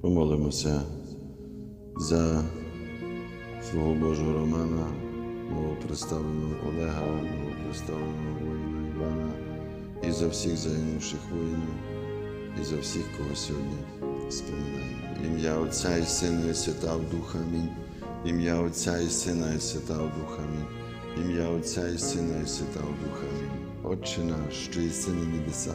Помолимося за свого Божого Романа, новоприставленого Олега, новоприставленого воїна Івана і за всіх загинувших воїнів, і за всіх, кого сьогодні споминаємо. Ім'я Отця і Сина і Святого Духа Амінь. Ім'я Отця і Сина і Святого Духа Амінь. Ім'я Отця і Сина і Святого Духа Амінь. Отче наш, що єси на небесах,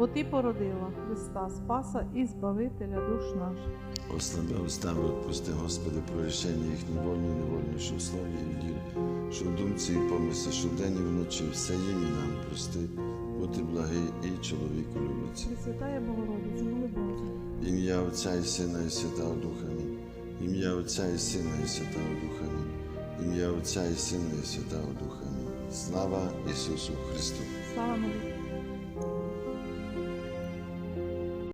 бо Ти породила Христа Спаса і Збавителя душ наших. Ослаби устами, відпусти, Господи, прорішення їхні вольні, невольні, що в слові і в ділі, що в думці і помислі, що вдень і вночі, все їм і нам прости, бути благий і чоловіку любиться. Пресвятая Богородице, моли Боже. Ім'я Отця і Сина і Святого Духа Амінь. Ім'я Отця і Сина і Святого Духа Амінь. Ім'я Отця і Сина і Святого Духа Амінь. Слава Ісусу Христу! Слава навіки.